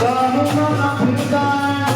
너무나 아프니까